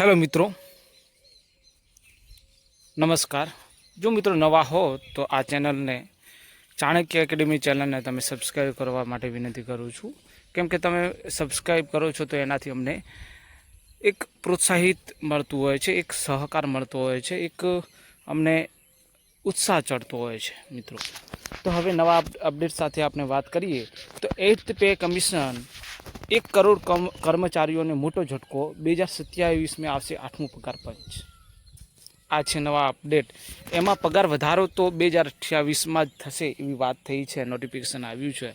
Hello મિત્રો. નમસ્કાર. જો મિત્રો નવા હો તો આ ચેનલને ચાણક્ય એકેડેમી ચેનલને તમે સબસ્ક્રાઈબ કરવા માટે વિનંતી કરું છું. કેમ કે તમે સબસ્ક્રાઈબ કરો છો તો એનાથી અમને એક પ્રોત્સાહિત મળતું હોય છે, એક સહકાર મળતો હોય છે, એક અમને ઉત્સાહ ચડતો હોય છે મિત્રો. તો હવે નવા અપ- અપડેટ સાથે આપણે વાત કરીએ તો એઇથ પે કમિશન એક કરોડ કર્મચારીઓને મોટો ઝટકો બે હજાર સત્યાવીસમાં આવશે આઠમું પગાર પંચ. આ છે નવા અપડેટ. એમાં પગાર વધારો તો બે હજાર અઠ્યાવીસમાં જ થશે એવી વાત થઈ છે નોટિફિકેશન આવ્યું છે.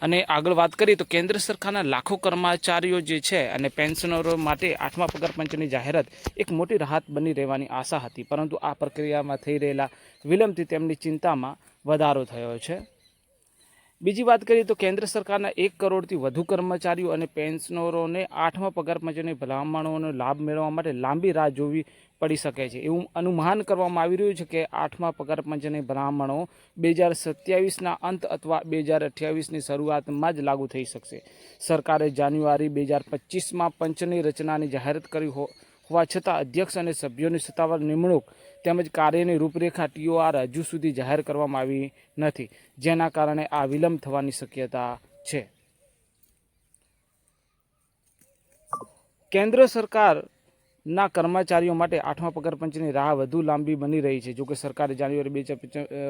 અને આગળ વાત કરીએ તો કેન્દ્ર સરકારના લાખો કર્મચારીઓ જે છે અને પેન્શનરો માટે આઠમા પગાર પંચની જાહેરાત એક મોટી રાહત બની રહેવાની આશા હતી, પરંતુ આ પ્રક્રિયામાં થઈ રહેલા વિલંબથી તેમની ચિંતામાં વધારો થયો છે. બીજી વાત કરીએ તો કેન્દ્ર સરકારના એક કરોડથી વધુ કર્મચારીઓ અને પેન્શનરોને આઠમા પગાર પંચની ભલામણોનો લાભ મેળવવા માટે લાંબી રાહ જોવી પડી શકે છે. એવું અનુમાન કરવામાં આવી રહ્યું છે કે આઠમા પગાર પંચની ભલામણો બે હજાર સત્યાવીસના અંત અથવા બે હજાર અઠ્યાવીસની શરૂઆતમાં જ લાગુ થઈ શકશે. સરકારે જાન્યુઆરી બે હજાર પચીસમાં પંચની રચનાની જાહેરાત કરી હો, હોવા છતાં અધ્યક્ષ અને સભ્યોની સત્તાવાર નિમણૂક તેમજ કાર્યની રૂપરેખા ટીઓઆર હજુ સુધી જાહેર કરવામાં આવી નથી, જેના કારણે આ વિલંબ થવાની શક્યતા છે. કેન્દ્ર સરકારના કર્મચારીઓ માટે આઠમા પગાર પંચની રાહ વધુ લાંબી બની રહી છે. જોકે સરકારે જાન્યુઆરી બે હજાર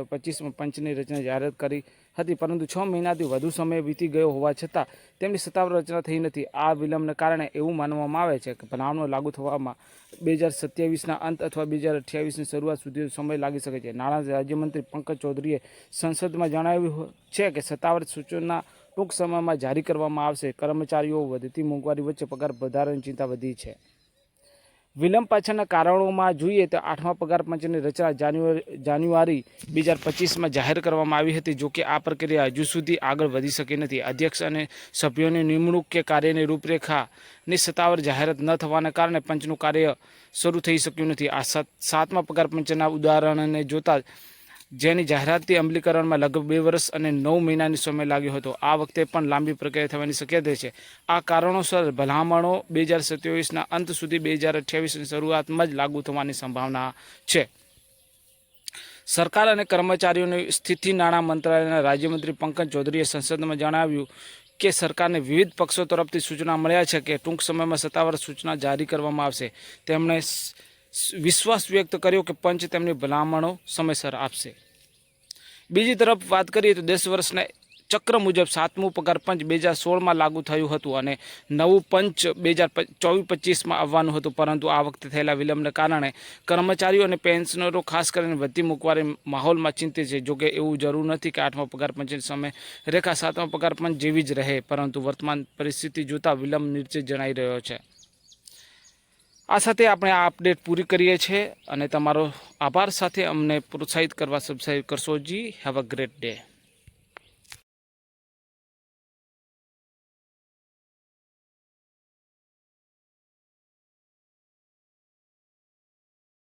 પચીસમાં પંચની રચના જાહેરાત કરી હતી, પરંતુ છ મહિનાથી વધુ સમય વીતી ગયો હોવા છતાં તેમની સત્તાવાર રચના થઈ નથી. આ વિલંબને કારણે એવું માનવામાં આવે છે કે ભલામણો લાગુ થવામાં બે હજાર સત્યાવીસના અંત અથવા બે હજાર અઠ્યાવીસની શરૂઆત સુધી સમય લાગી શકે છે. નાણાં રાજ્યમંત્રી પંકજ ચૌધરીએ સંસદમાં જણાવ્યું છે કે સત્તાવાર સૂચના ટૂંક સમયમાં જારી કરવામાં આવશે. કર્મચારીઓ વધતી મોંઘવારી વચ્ચે પગાર વધારાની ચિંતા વધી છે. વિલંબ પાછળના કારણોમાં જોઈએ તો આઠમા પગાર પંચની રચના જાન્યુઆરી જાન્યુઆરી બે હજાર પચીસમાં જાહેર કરવામાં આવી હતી. જોકે આ પ્રક્રિયા હજુ સુધી આગળ વધી શકી નથી. અધ્યક્ષ અને સભ્યોની નિમણૂક કે કાર્યની રૂપરેખાની સત્તાવાર જાહેરાત ન થવાના કારણે પંચનું કાર્ય શરૂ થઈ શક્યું નથી. આ સાત સાતમા પગાર પંચના ઉદાહરણને જોતા જેની જાહેરાતથી અમલીકરણમાં લગભગ બે વર્ષ અને નવ મહિનાની સમય લાગ્યો હતો. આ વખતે પણ લાંબી પ્રક્રિયા થવાની શક્યતા છે. આ કારણોસર ભલામણો બે હજાર સત્યાવીસના અંત સુધી બે હજાર અઠ્યાવીસની શરૂઆતમાં જ લાગુ થવાની સંભાવના છે. સરકાર અને કર્મચારીઓની સ્થિતિ નાણાં મંત્રાલયના રાજ્યમંત્રી પંકજ ચૌધરીએ સંસદમાં જણાવ્યું કે સરકારને વિવિધ પક્ષો તરફથી સૂચના મળ્યા છે કે ટૂંક સમયમાં સત્તાવાર સૂચના જારી કરવામાં આવશે. તેમણે વિશ્વાસ વ્યક્ત કર્યો કે પંચ તેમની ભલામણો સમયસર આપશે. બીજી તરફ વાત કરીએ તો દસ વર્ષના ચક્ર મુજબ સાતમું પગાર પંચ બે હજાર સોળમાં લાગુ થયું હતું અને નવું પંચ બે હજાર ચોવીસ પચીસમાં આવવાનું હતું. પરંતુ આ વખતે થયેલા વિલંબને કારણે કર્મચારીઓ અને પેન્શનરો ખાસ કરીને વધતી મોંઘવારી માહોલમાં ચિંતિત છે. જોકે એવું જરૂર નથી કે આઠમા પગાર પંચની સમય રેખા સાતમા પગાર પંચ જેવી જ રહે, પરંતુ વર્તમાન પરિસ્થિતિ જોતાં વિલંબ નિશ્ચિત જણાઈ રહ્યો છે. આ સાથે આપણે આ અપડેટ પૂરી કરીએ છીએ અને તમારો આભાર સાથે અમને પ્રોત્સાહિત કરવા સબસ્ક્રાઈબ કરશો જી. Have a great day